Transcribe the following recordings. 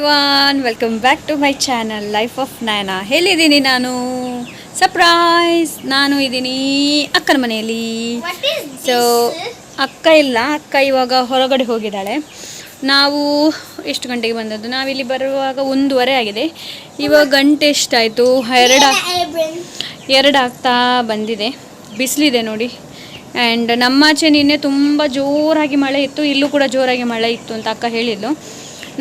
Everyone welcome back to my channel life of Nayana ಹೇಳಿದ್ದೀನಿ ನಾನು? Surprise ನಾನು ಇದ್ದೀನಿ ಅಕ್ಕನ ಮನೆಯಲ್ಲಿ. ಸೊ ಅಕ್ಕ ಇಲ್ಲ ಅಕ್ಕ ಇವಾಗ ಹೊರಗಡೆ ಹೋಗಿದ್ದಾಳೆ. ನಾವು ಎಷ್ಟು ಗಂಟೆಗೆ ಬಂದದ್ದು? ನಾವಿಲ್ಲಿ ಬರುವಾಗ ಒಂದೂವರೆ ಆಗಿದೆ. ಇವಾಗ ಗಂಟೆ ಎಷ್ಟಾಯಿತು? ಎರಡು. ಎರಡು ಆಗ್ತಾ ಬಂದಿದೆ. ಬಿಸಿಲಿದೆ ನೋಡಿ. ಆ್ಯಂಡ್ ನಮ್ಮಾಚೆ ನಿನ್ನೆ ತುಂಬ ಜೋರಾಗಿ ಮಳೆ ಇತ್ತು. ಇಲ್ಲೂ ಕೂಡ ಜೋರಾಗಿ ಮಳೆ ಇತ್ತು ಅಂತ ಅಕ್ಕ ಹೇಳಿದ್ಲು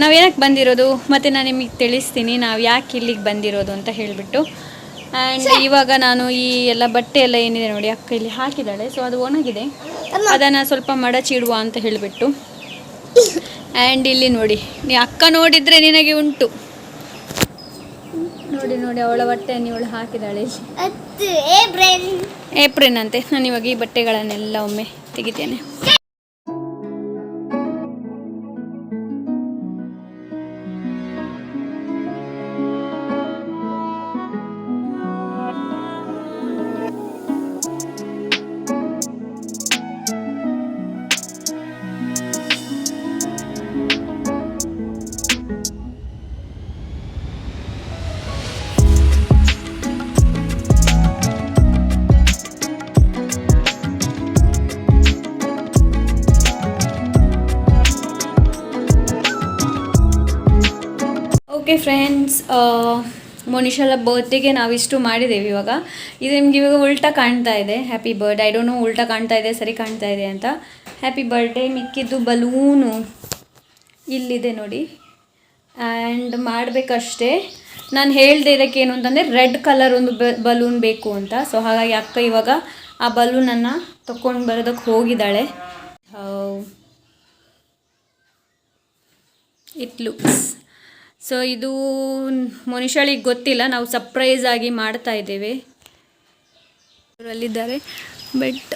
ನಾವು ಏನಕ್ಕೆ ಬಂದಿರೋದು? ಮತ್ತು ನಾನು ನಿಮಗೆ ತಿಳಿಸ್ತೀನಿ. ನಾವು ಯಾಕೆ ಇಲ್ಲಿಗೆ ಬಂದಿರೋದು ಅಂತ ಹೇಳಿಬಿಟ್ಟು. ಆ್ಯಂಡ್ ಇವಾಗ ನಾನು ಈ ಎಲ್ಲ ಬಟ್ಟೆ ಎಲ್ಲ ಏನಿದೆ ನೋಡಿ ಅಕ್ಕ ಇಲ್ಲಿ ಹಾಕಿದ್ದಾಳೆ. ಸೊ ಅದು ಒಣಗಿದೆ. ಅದನ್ನು ಸ್ವಲ್ಪ ಮಡಚಿಡುವ ಅಂತ ಹೇಳಿಬಿಟ್ಟು. ಆ್ಯಂಡ್ ಇಲ್ಲಿ ನೋಡಿ ನೀ ಅಕ್ಕ ನೋಡಿದರೆ ನಿನಗೆ ಉಂಟು. ನೋಡಿ ನೋಡಿ ಅವಳ ಬಟ್ಟೆಯನ್ನು ಇವಳು ಹಾಕಿದ್ದಾಳೆ. ಏಪ್ರಿನ್ ಅಂತೆ. ನಾನು ಇವಾಗ ಈ ಬಟ್ಟೆಗಳನ್ನೆಲ್ಲ ಒಮ್ಮೆ ತೆಗಿತೇನೆ. ಓಕೆ ಫ್ರೆಂಡ್ಸ್ ಮೋನಿಶಾಲ ಬರ್ತ್ಡೇಗೆ ನಾವಿಷ್ಟು ಮಾಡಿದ್ದೇವೆ ಇವಾಗ. ಇದು ನಿಮ್ಗೆ ಇವಾಗ ಉಲ್ಟಾ ಕಾಣ್ತಾ ಇದೆ. Happy bird I don't know ಉಲ್ಟಾ ಕಾಣ್ತಾ ಇದೆ, ಸರಿ ಕಾಣ್ತಾ ಇದೆ ಅಂತ. ಹ್ಯಾಪಿ ಬರ್ಡೇ ಮಿಕ್ಕಿದ್ದು ಬಲೂನು ಇಲ್ಲಿದೆ ನೋಡಿ. ಆ್ಯಂಡ್ ಮಾಡಬೇಕಷ್ಟೇ. ನಾನು ಹೇಳ್ದೆ ಇದಕ್ಕೆ ಏನು ಅಂತಂದರೆ ರೆಡ್ ಕಲರ್ ಒಂದು ಬಲೂನ್ ಬೇಕು ಅಂತ. ಸೊ ಹಾಗಾಗಿ ಅಕ್ಕ ಇವಾಗ ಆ ಬಲೂನನ್ನು ತಗೊಂಡು ಬರೋದಕ್ಕೆ ಹೋಗಿದ್ದಾಳೆ. ಇಟ್ ಲುಕ್ಸ್ ಸೊ ಇದು ಮನುಷ್ಯಳಿಗೆ ಗೊತ್ತಿಲ್ಲ, ನಾವು ಸರ್ಪ್ರೈಸ್ ಆಗಿ ಮಾಡ್ತಾ ಇದ್ದೇವೆ. ಅಲ್ಲಿದ್ದಾರೆ ಬಟ್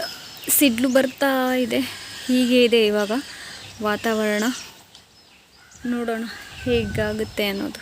ಸಿಡ್ಲು ಬರ್ತಾ ಇದೆ. ಹೀಗೆ ಇದೆ ಇವಾಗ ವಾತಾವರಣ. ನೋಡೋಣ ಹೇಗಾಗುತ್ತೆ ಅನ್ನೋದು.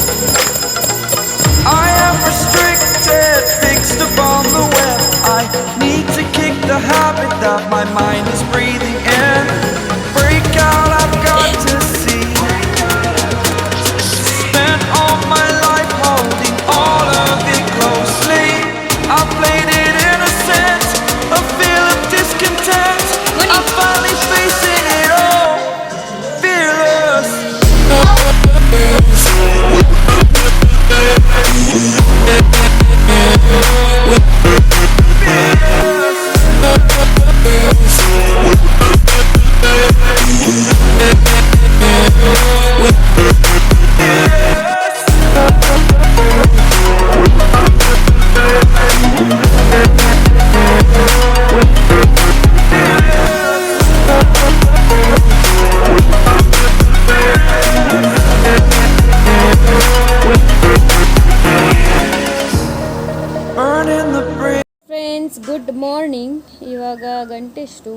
ಎಷ್ಟು?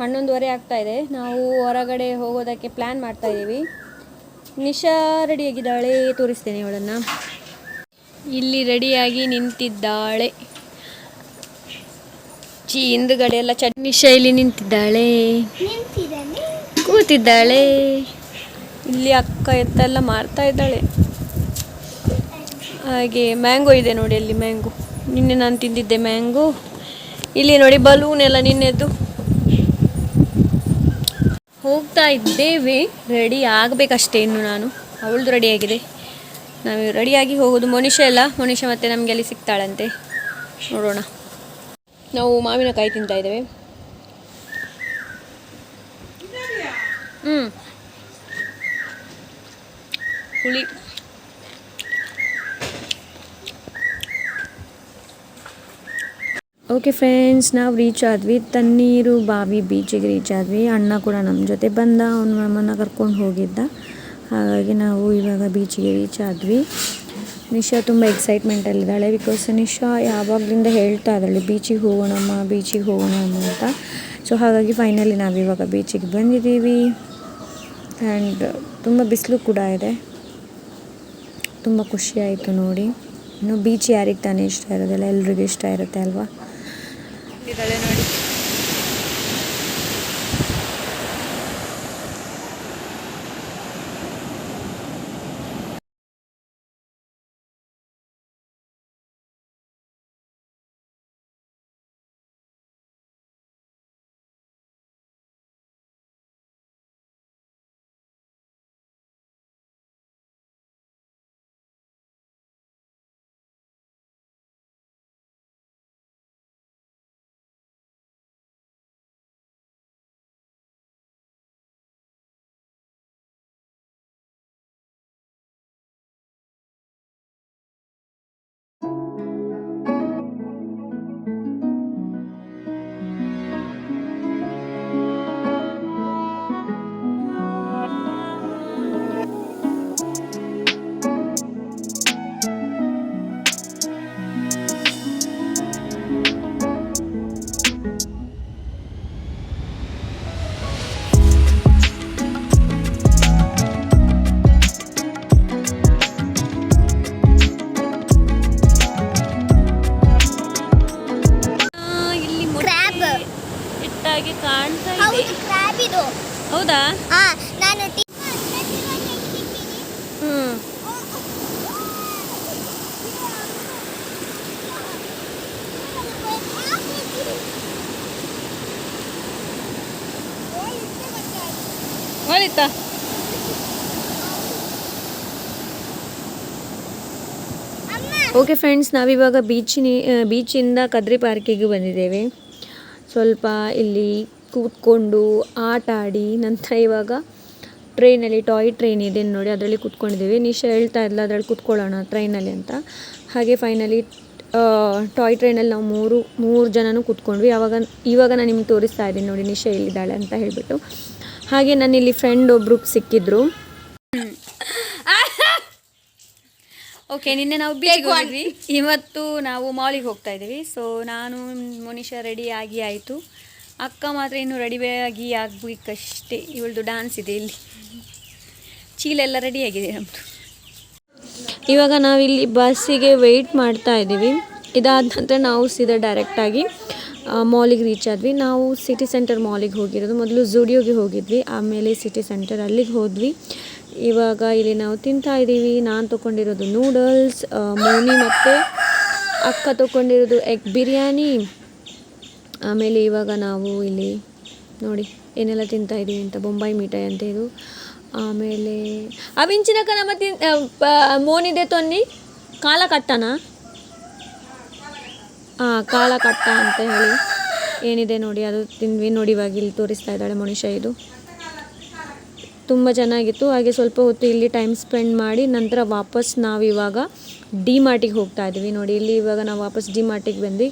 ಹನ್ನೊಂದುವರೆ ಆಗ್ತಾ ಇದೆ. ನಾವು ಹೊರಗಡೆ ಹೋಗೋದಕ್ಕೆ ಪ್ಲ್ಯಾನ್ ಮಾಡ್ತಾ ಇದ್ದೀವಿ ನಿಶಾ ರೆಡಿಯಾಗಿದ್ದಾಳೆ ತೋರಿಸ್ತೇನೆ ಅವಳನ್ನು. ಇಲ್ಲಿ ರೆಡಿಯಾಗಿ ನಿಂತಿದ್ದಾಳೆ. ಚಿ, ಹಿಂದುಗಡೆ ಎಲ್ಲ ಚಟ್ ನಿಶಾ ಇಲ್ಲಿ ನಿಂತಿದ್ದಾಳೆ. ಕೂತಿದ್ದಾಳೆ. ಇಲ್ಲಿ ಅಕ್ಕ ಎತ್ತೆಲ್ಲ ಮಾರ್ತಾ ಇದ್ದಾಳೆ. ಹಾಗೆ ಮ್ಯಾಂಗೋ ಇದೆ ನೋಡಿ ಅಲ್ಲಿ ಮ್ಯಾಂಗೋ ನಿನ್ನೆ ನಾನು ತಿಂದಿದ್ದೆ ಮ್ಯಾಂಗೋ ಇಲ್ಲಿ ನೋಡಿ ಬಲೂನ್ ಎಲ್ಲ ನಿನ್ನೆದ್ದು. ಹೋಗ್ತಾ ಇದ್ದೇವೆ. ರೆಡಿ ಆಗಬೇಕಷ್ಟೇ ಇನ್ನು ನಾನು. ಅವಳದು ರೆಡಿಯಾಗಿದೆ ನಾವು ರೆಡಿಯಾಗಿ ಹೋಗೋದು. ಮನುಷ್ಯ ಎಲ್ಲ? ಮನುಷ್ಯ ಮತ್ತೆ ನಮಗೆ ಅಲ್ಲಿ ಸಿಗ್ತಾಳಂತೆ. ನೋಡೋಣ. ನಾವು ಮಾವಿನಕಾಯಿ ತಿಂತಾ ಇದ್ದೇವೆ. ಹ್ಞೂ ಹುಳಿ. ಓಕೆ ಫ್ರೆಂಡ್ಸ್ ನಾವು ರೀಚ್ ಆದ್ವಿ. ತಣ್ಣೀರು ಬಾವಿ ಬೀಚಿಗೆ ರೀಚ್ ಆದ್ವಿ. ಅಣ್ಣ ಕೂಡ ನಮ್ಮ ಜೊತೆ ಬಂದ. ಅವನು ನಮ್ಮನ್ನು ಕರ್ಕೊಂಡು ಹೋಗಿದ್ದ. ಹಾಗಾಗಿ ನಾವು ಇವಾಗ ಬೀಚಿಗೆ ರೀಚ್ ಆದ್ವಿ. ನಿಶಾ ತುಂಬ ಎಕ್ಸೈಟ್ಮೆಂಟಲ್ಲಿದ್ದಾಳೆ ಬಿಕಾಸ್ ನಿಶಾ ಯಾವಾಗಲಿಂದ ಹೇಳ್ತಾ ಇದ್ದಾಳೆ ಬೀಚಿಗೆ ಹೋಗೋಣಮ್ಮ ಬೀಚಿಗೆ ಹೋಗೋಣಮ್ಮ ಅಂತ. ಸೊ ಹಾಗಾಗಿ ಫೈನಲಿ ನಾವು ಇವಾಗ ಬೀಚಿಗೆ ಬಂದಿದ್ದೀವಿ. ಆ್ಯಂಡ್ ತುಂಬ ಬಿಸಿಲು ಕೂಡ ಇದೆ. ತುಂಬ ಖುಷಿ ಆಯಿತು ನೋಡಿ. ಇನ್ನು ಬೀಚ್ ಯಾರಿಗೆ ತಾನೇ ಇಷ್ಟ ಇರೋದಿಲ್ಲ? ಎಲ್ರಿಗೂ ಇಷ್ಟ ಇರುತ್ತೆ ಅಲ್ವಾ? ಇದ್ದಾಳೆ ನೋಡಿ. ಇಟ್ಟಾಗಿ ಕಾಣ್ತಾ ಇದೆ. ಹೌದಾ ಹಾ ನಾನು ಟಿ- ಹ್ಮ್. ಓಕೆ ಫ್ರೆಂಡ್ಸ್ ನಾವಿವಾಗ ಬೀಚಿನ ಬೀಚಿಂದ ಕದ್ರಿ ಪಾರ್ಕಿಗೆ ಬಂದಿದ್ದೇವೆ. ಸ್ವಲ್ಪ ಇಲ್ಲಿ ಕೂತ್ಕೊಂಡು ಆಟ ಆಡಿ ನಂತರ ಇವಾಗ ಟ್ರೈನಲ್ಲಿ ಟಾಯ್ ಟ್ರೈನ್ ಇದೆ ನೋಡಿ, ಅದರಲ್ಲಿ ಕೂತ್ಕೊಂಡಿದ್ದೀವಿ. ನಿಶಾ ಹೇಳ್ತಾ ಇಲ್ಲ ಅದರಲ್ಲಿ ಕೂತ್ಕೊಳ್ಳೋಣ ಟ್ರೈನಲ್ಲಿ ಅಂತ. ಹಾಗೆ ಫೈನಲಿ ಟಾಯ್ ಟ್ರೈನಲ್ಲಿ ನಾವು ಮೂರು ಮೂರು ಜನನೂ ಕೂತ್ಕೊಂಡ್ವಿ. ಆವಾಗ ಇವಾಗ ನಾನು ನಿಮ್ಗೆ ತೋರಿಸ್ತಾ ಇದ್ದೀನಿ ನೋಡಿ, ನಿಶಾ ಎಲ್ಲಿದ್ದಾಳೆ ಅಂತ ಹೇಳಿಬಿಟ್ಟು. ಹಾಗೆ ನಾನು ಇಲ್ಲಿ ಫ್ರೆಂಡ್ ಒಬ್ಬರು ಸಿಕ್ಕಿದ್ರು. ಓಕೆ ನಿನ್ನೆ ನಾವು ಬೀಚ್ಗೆ ಹೋಗಿದ್ವಿ. ಇವತ್ತು ನಾವು ಮಾಲಿಗೆ ಹೋಗ್ತಾ ಇದ್ದೀವಿ. ಸೊ ನಾನು ಮೋನಿಶಾ ರೆಡಿ ಆಗಿ ಆಯಿತು. ಅಕ್ಕ ಮಾತ್ರ ಇನ್ನು ರೆಡಿ ಆಗಿ ಆಗಬೇಕಷ್ಟೇ. ಇವಳದು ಡ್ಯಾನ್ಸ್ ಇದೆ ಇಲ್ಲಿ. ಚೀಲ ಎಲ್ಲ ರೆಡಿ ಆಗಿದೆ ನಮ್ಮದು ಇವಾಗ ನಾವಿಲ್ಲಿ ಬಸ್ಸಿಗೆ ವೆಯ್ಟ್ ಮಾಡ್ತಾ ಇದ್ದೀವಿ. ಇದಾದ ನಂತರ ನಾವು ಸೀದಾ ಡೈರೆಕ್ಟಾಗಿ ಮಾಲಿಗೆ ರೀಚ್ ಆದ್ವಿ. ನಾವು ಸಿಟಿ ಸೆಂಟರ್ ಮಾಲಿಗೆ ಹೋಗಿರೋದು. ಮೊದಲು ಝುಡಿಯೋಗೆ ಹೋಗಿದ್ವಿ. ಆಮೇಲೆ ಸಿಟಿ ಸೆಂಟರ್ ಅಲ್ಲಿಗೆ ಹೋದ್ವಿ. ಇವಾಗ ಇಲ್ಲಿ ನಾವು ತಿಂತಾ ಇದ್ದೀವಿ. ನಾನು ತೊಗೊಂಡಿರೋದು ನೂಡಲ್ಸ್ ಮೋನಿ ಮತ್ತು ಅಕ್ಕ ತೊಗೊಂಡಿರೋದು ಎಗ್ ಬಿರಿಯಾನಿ. ಆಮೇಲೆ ಇವಾಗ ನಾವು ಇಲ್ಲಿ ನೋಡಿ ಏನೆಲ್ಲ ತಿಂತಾ ಇದ್ದೀವಿ ಅಂತ, ಬೊಂಬಾಯಿ ಮಿಠಾಯಿ ಅಂತ ಇದು. ಆಮೇಲೆ ಅವಿಂಚಿನಕ ನಮ್ಮ ತಿನ್ ಮೋನಿದೆ ತೊನ್ನಿ. ಕಾಲ ಕಟ್ಟನ? ಹಾಂ ಕಾಳ ಕಟ್ಟ ಅಂತ ಹೇಳಿ. ಏನಿದೆ ನೋಡಿ, ಅದು ತಿಂದ್ವಿ ನೋಡಿ ಇವಾಗ ಇಲ್ಲಿ ತೋರಿಸ್ತಾ ಇದ್ದಾಳೆ ಮನುಷ್ಯ ಇದು. ತುಂಬ ಚೆನ್ನಾಗಿತ್ತು. ಹಾಗೆ ಸ್ವಲ್ಪ ಹೊತ್ತು ಇಲ್ಲಿ ಟೈಮ್ ಸ್ಪೆಂಡ್ ಮಾಡಿ ನಂತರ ವಾಪಸ್ ನಾವು ಇವಾಗ ಡಿ ಮಾರ್ಟಿಗೆ ಹೋಗ್ತಾ ಇದ್ದೀವಿ ನೋಡಿ, ಇಲ್ಲಿ ಇವಾಗ ನಾವು ವಾಪಸ್ ಡಿ ಮಾರ್ಟಿಗೆ ಬಂದ್ವಿ.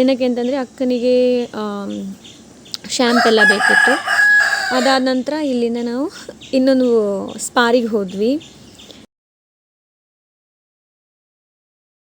ಏನಕ್ಕೆ ಅಂತಂದರೆ ಅಕ್ಕನಿಗೆ ಶ್ಯಾಂಪ್ ಎಲ್ಲ ಬೇಕಿತ್ತು. ಅದಾದ ನಂತರ ಇಲ್ಲಿಂದ ನಾವು ಇನ್ನೊಂದು ಸ್ಪಾರಿಗೆ ಹೋದ್ವಿ.